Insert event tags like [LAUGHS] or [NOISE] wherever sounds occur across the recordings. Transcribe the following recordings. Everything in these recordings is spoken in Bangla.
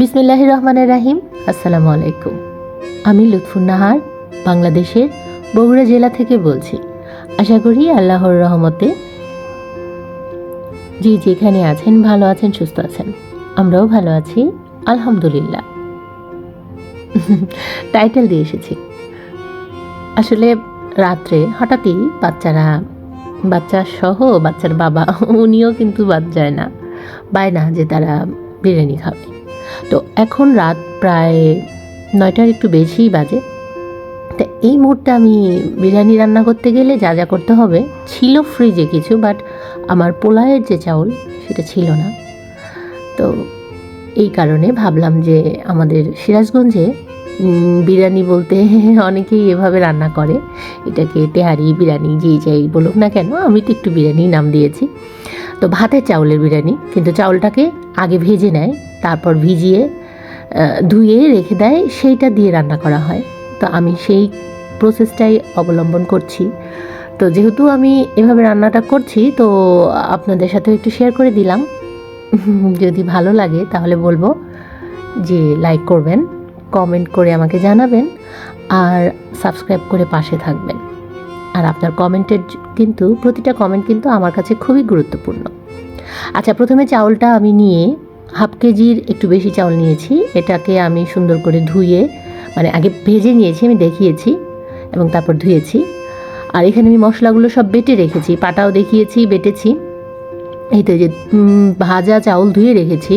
বিসমিল্লাহ রহমানের রাহিম। আসসালামু আলাইকুম। আমি লুৎফুন নাহার, বাংলাদেশের বগুড়া জেলা থেকে বলছি। আশা করি আল্লাহর রহমতে যে যেখানে আছেন, ভালো আছেন, সুস্থ আছেন। আমরাও ভালো আছি, আলহামদুলিল্লাহ। টাইটেল দিয়ে এসেছি। আসলে রাত্রে হঠাৎই বাচ্চারা, বাচ্চা সহ বাচ্চার বাবা, উনিও কিন্তু বাদ যায় না। বায়না যে তারা বিরিয়ানি খাবে। তো এখন রাত প্রায় নয়টার একটু বেশিই বাজে। তো এই মুহূর্তে আমি বিরিয়ানি রান্না করতে গেলে যা যা করতে হবে, ছিল ফ্রিজে কিছু বাট আমার পোলায়ের যে চাউল, সেটা ছিল না। তো এই কারণে ভাবলাম যে আমাদের সিরাজগঞ্জে বিরিয়ানি বলতে [LAUGHS] অনেকেই এভাবে রান্না করে। এটাকে তেহারি বিরিয়ানি, যেই যাই বলুক না কেন, আমি তো একটু বিরিয়ানি নাম দিয়েছি। তো ভাতের চাউলের বিরিয়ানি, কিন্তু চাউলটাকে আগে ভেজে নেয়। তারপর ভিজিয়ে ধুয়ে রেখে দেয়, সেইটা দিয়ে রান্না করা হয়। তো আমি সেই প্রসেসটাই অবলম্বন করছি। তো যেহেতু আমি এভাবে রান্নাটা করছি, তো আপনাদের সাথে একটু শেয়ার করে দিলাম। যদি ভালো লাগে, তাহলে বলব যে লাইক করবেন কমেন্ট করে আমাকে জানাবেন, আর সাবস্ক্রাইব করে পাশে থাকবেন। আর আপনার কমেন্টের কিন্তু, প্রতিটা কমেন্ট কিন্তু আমার কাছে খুবই গুরুত্বপূর্ণ। আচ্ছা প্রথমে চাউলটা আমি নিয়ে হাফ কেজির একটু বেশি চাউল নিয়েছি। এটাকে আমি সুন্দর করে ধুয়ে মানে আগে ভেজে নিয়েছি, আমি দেখিয়েছি এবং তারপর ধুয়েছি। আর এখানে আমি মশলাগুলো সব বেটে রেখেছি, পাটাও দেখিয়েছি, বেটেছি। এই তো যে ভাজা চাউল ধুয়ে রেখেছি।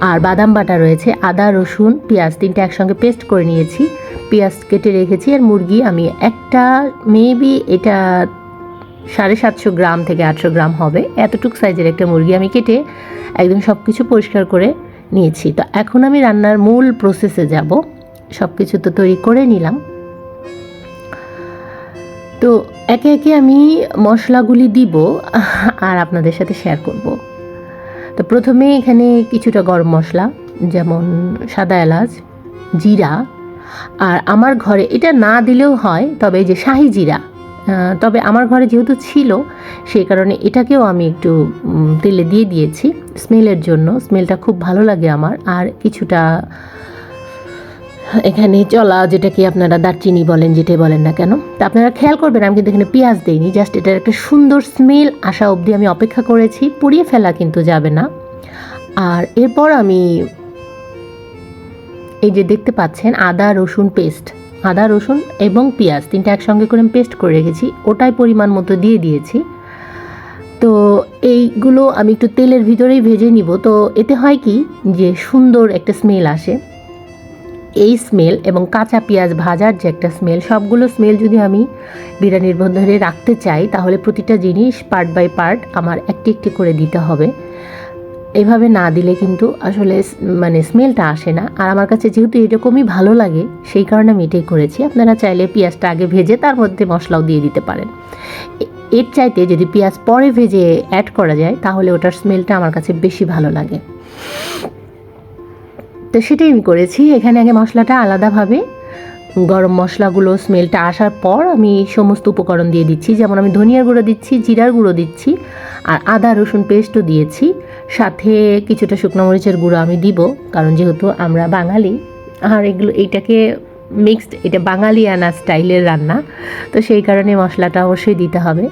আর বাদাম বাটা রয়েছে, আদা, রসুন, পেঁয়াজ তিনটে একসঙ্গে পেস্ট করে নিয়েছি। পেঁয়াজ কেটে রেখেছি আর মুরগি আমি একটা মেবি এটা সাড়ে সাতশো গ্রাম থেকে আটশো গ্রাম হবে। এতটুকু সাইজের একটা মুরগি আমি কেটে একদম সব কিছু পরিষ্কার করে নিয়েছি। তো এখন আমি রান্নার মূল প্রসেসে যাব। সব কিছু তো তৈরি করে নিলাম। তো একে একে আমি মশলাগুলি দিব আর আপনাদের সাথে শেয়ার করব। তো প্রথমে এখানে কিছুটা গরম মশলা, যেমন সাদা এলাচ, জিরা, আর আমার ঘরে এটা না দিলেও হয়, তবে যে শাহি জিরা তবে আমার ঘরে যেহেতু ছিল, সেই কারণে এটাকেও আমি একটু তেলে দিয়ে দিয়েছি স্মেলের জন্য। স্মেলটা খুব ভালো লাগে আমার। আর কিছুটা এখানে চলা, যেটাকে আপনারা দারচিনি বলেন, যেটাই বলেন না কেন। তা আপনারা খেয়াল করবেন, আমি কিন্তু এখানে পেঁয়াজ দিইনি, জাস্ট এটার একটা সুন্দর স্মেল আসা অবধি আমি অপেক্ষা করেছি, পুড়িয়ে ফেলা কিন্তু যাবে না। আর এরপর আমি, এই যে দেখতে পাচ্ছেন, আদা রসুন পেস্ট। আদা, রসুন এবং পেঁয়াজ তিনটা একসঙ্গে করে আমি পেস্ট করে রেখেছি। ওটাই পরিমাণ মতো দিয়ে দিয়েছি। তো এইগুলো আমি একটু তেলের ভিতরেই ভেজে নিব। তো এতে হয় কি যে সুন্দর একটা স্মেল আসে। এই স্মেল এবং কাঁচা পেঁয়াজ ভাজার যে একটা স্মেল সবগুলো স্মেল যদি আমি বিরিয়ানির ধরে রাখতে চাই, তাহলে প্রতিটা জিনিস পার্ট বাই পার্ট আমার একটি একটি করে দিতে হবে। এভাবে না দিলে কিন্তু আসলে মানে স্মেলটা আসে না। আর আমার কাছে যেহেতু এরকমই ভালো লাগে, সেই কারণে আমি এটাই করেছি। আপনারা চাইলে পেঁয়াজটা আগে ভেজে তার মধ্যে মশলাও দিয়ে দিতে পারেন। এর চাইতে যদি পেঁয়াজ পরে ভেজে অ্যাড করা যায়, তাহলে ওটার স্মেলটা আমার কাছে বেশি ভালো লাগে। তো সেটাই আমি করেছি। এখানে আগে মশলাটা আলাদাভাবে, গরম মশলাগুলো স্মেলটা আসার পর আমি সমস্ত উপকরণ দিয়ে দিচ্ছি। যেমন আমি ধনিয়ার গুঁড়ো দিচ্ছি, জিরার গুঁড়ো দিচ্ছি, আর আদা রসুন পেস্টও দিয়েছি। সাথে কিছুটা শুকনো মরিচের গুঁড়ো আমি দিব, কারণ যেহেতু আমরা বাঙালি, আর এগুলো, এইটাকে মিক্সড এটা বাঙালিয়ানা স্টাইলের রান্না, তো সেই কারণে মশলাটা অবশ্যই দিতে হবে।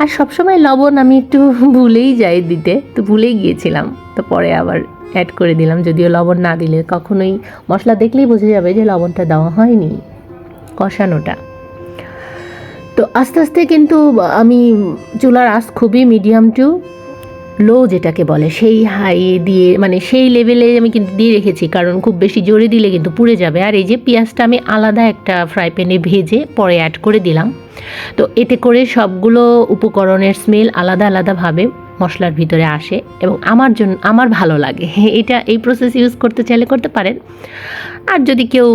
আর সবসময় লবণ আমি একটু ভুলেই যাই দিতে, তো ভুলেই গিয়েছিলাম, তো পরে আবার অ্যাড করে দিলাম, যদিও লবণ না দিলে কখনোই মশলা দেখলেই বোঝা যাবে যে লবণটা দেওয়া হয়নি, কষানোটা। তো আস্তে আস্তে কিন্তু আমি চুলার আঁচ খুবই মিডিয়াম টু লো যেটাকে বলে, সেই হাই দিয়ে মানে সেই লেভেলে আমি কিন্তু দিয়ে রেখেছি, কারণ খুব বেশি জোরে দিলে কিন্তু পুড়ে যাবে। আর এই যে পেঁয়াজটা আমি আলাদা একটা ফ্রাই প্যানে ভেজে পরে অ্যাড করে দিলাম। তো এতে করে সবগুলো উপকরণের স্মেল আলাদা আলাদাভাবে মশলার ভিতরে আসে এবং আমার জন্য, আমার ভালো লাগে। [LAUGHS] এটা এই প্রসেস ইউজ করতে চাইলে করতে পারেন। আর যদি কেউ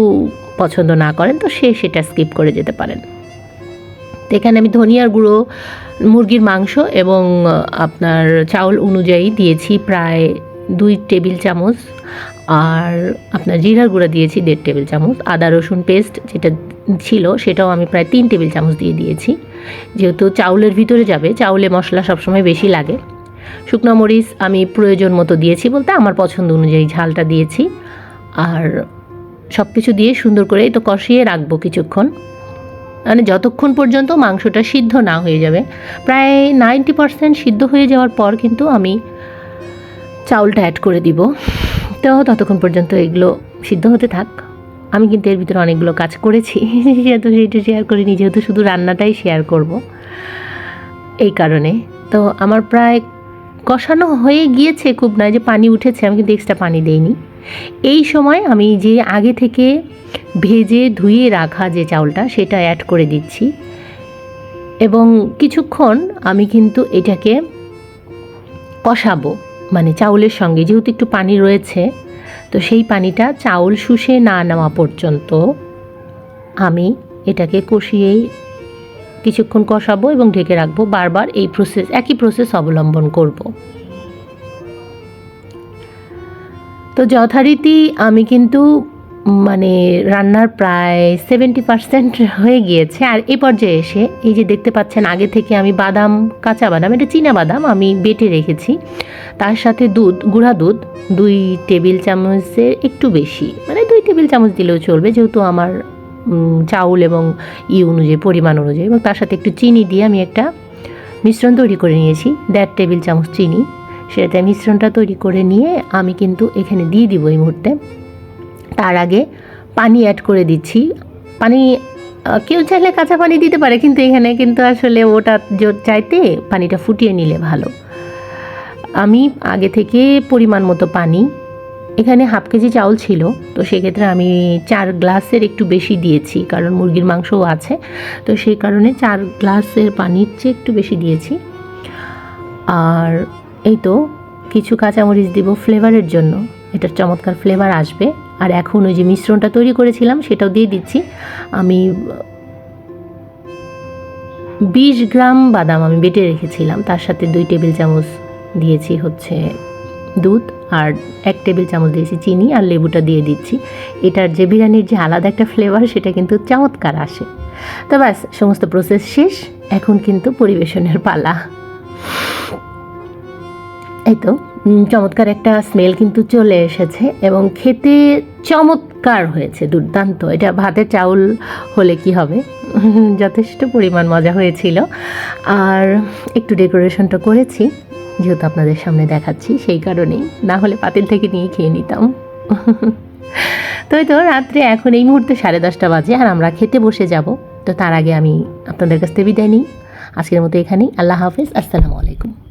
পছন্দ না করেন, তো সে সেটা স্কিপ করে যেতে পারেন। তো এখানে আমি ধনিয়ার গুঁড়ো, মুরগির মাংস এবং আপনার চাউল অনুযায়ী দিয়েছি প্রায় দুই টেবিল চামচ। আর আপনার জিরার গুঁড়া দিয়েছি দেড় টেবিল চামচ। আদা, রসুন পেস্ট যেটা ছিল সেটাও আমি প্রায় তিন টেবিল চামচ দিয়ে দিয়েছি। যেহেতু চাউলের ভিতরে যাবে, চাউলে মশলা সবসময় বেশি লাগে। শুকনো মরিচ আমি প্রয়োজন মতো দিয়েছি বলতে আমার পছন্দ অনুযায়ী ঝালটা দিয়েছি। আর সব কিছু দিয়ে সুন্দর করে তো কষিয়ে রাখব কিছুক্ষণ। মানে যতক্ষণ পর্যন্ত মাংসটা সিদ্ধ না হয়ে যাবে, প্রায় নাইনটি পারসেন্ট সিদ্ধ হয়ে যাওয়ার পর কিন্তু আমি চাউলটা অ্যাড করে দিব। তো ততক্ষণ পর্যন্ত এগুলো সিদ্ধ হতে থাক। আমি কিন্তু এর ভিতরে অনেকগুলো কাজ করেছি, যেহেতু সেইটা শেয়ার করিনি, যেহেতু শুধু রান্নাটাই শেয়ার করব এই কারণে। তো আমার প্রায় কষানো হয়ে গিয়েছে, খুব নয় যে পানি উঠেছে, আমি কিন্তু এক্সট্রা পানি দেইনি। এই সময় আমি যে আগে থেকে ভেজে ধুয়ে রাখা যে চাউলটা, সেটা অ্যাড করে দিচ্ছি। এবং কিছুক্ষণ আমি কিন্তু এটাকে কষাবো মানে চাউলের সঙ্গে। যেহেতু একটু পানি রয়েছে, তো সেই পানিটা চাউল শুষে না নেওয়া পর্যন্ত আমি এটাকে কষিয়েই কিছুক্ষণ কষাবো এবং ঢেকে রাখব। বারবার এই প্রসেস একই প্রসেস অবলম্বন করব। তো যথারীতি আমি কিন্তু মানে রান্নার প্রায় সেভেন্টি পার্সেন্ট হয়ে গিয়েছে। আর এ পর্যায়ে এসে এই যে দেখতে পাচ্ছেন, আগে থেকে আমি বাদাম, কাঁচা বাদাম, এটা চীনা বাদাম আমি বেটে রেখেছি। তার সাথে দুধ, গুঁড়া দুধ, দুই টেবিল চামচের একটু বেশি। মানে দুই টেবিল চামচ দিলেও চলবে, যেহেতু আমার চাউল এবং ই অনুযায়ী, পরিমাণ অনুযায়ী। এবং তার সাথে একটু চিনি দিয়ে আমি একটা মিশ্রণ তৈরি করে নিয়েছি, দেড় টেবিল চামচ চিনি। সেটাতে মিশ্রণটা তৈরি করে নিয়ে আমি কিন্তু এখানে দিয়ে দিব এই মুহূর্তে। তার আগে পানি অ্যাড করে দিচ্ছি। পানি কেউ চাইলে কাঁচা পানি দিতে পারে, কিন্তু এখানে কিন্তু আসলে ওটা চাইতে পানিটা ফুটিয়ে নিলে ভালো। আমি আগে থেকে পরিমাণ মতো পানি, এখানে হাফ কেজি চাউল ছিল, তো সেক্ষেত্রে আমি চার গ্লাসের একটু বেশি দিয়েছি, কারণ মুরগির মাংসও আছে। তো সেই কারণে চার গ্লাসের পানির চেয়ে একটু বেশি দিয়েছি। আর এই তো, কিছু কাঁচামরিচ দিব ফ্লেভারের জন্য। এটার চমৎকার ফ্লেভার আসবে। আর এখন ওই যে মিশ্রণটা তৈরি করেছিলাম, সেটাও দিয়ে দিচ্ছি। আমি বিশ গ্রাম বাদাম আমি বেটে রেখেছিলাম। তার সাথে দুই টেবিল চামচ দিয়েছি হচ্ছে দুধ, আর এক টেবিল চামচ দিয়েছি চিনি আর লেবুটা দিয়ে দিচ্ছি। এটার যে বিরিয়ানির যে আলাদা একটা ফ্লেভার, সেটা কিন্তু চমৎকার আসে। তো ব্যাস, সমস্ত প্রসেস শেষ। এখন কিন্তু পরিবেশনের পালা। এই তো চমৎকার একটা স্মেল কিন্তু চলে এসেছে এবং খেতে চমৎকার হয়েছে, দুর্দান্ত। এটা ভাতে চাউল হলে কি হবে? [LAUGHS] যথেষ্ট পরিমাণ মজা হয়েছিল। আর একটু ডেকোরেশনটা করেছি, যেহেতু আপনাদের সামনে দেখাচ্ছি, সেই কারণেই। না হলে পাতিল থেকে নিয়ে খেয়ে নিতাম। [LAUGHS] তো তো, রাত্রে এখন এই মুহূর্তে সাড়ে দশটা বাজে আর আমরা খেতে বসে যাব। তো তার আগে আমি আপনাদের কাছ থেকে বিদায় নিই। আজকের মতো এখানেই। আল্লাহ হাফিজ। আসসালামু আলাইকুম।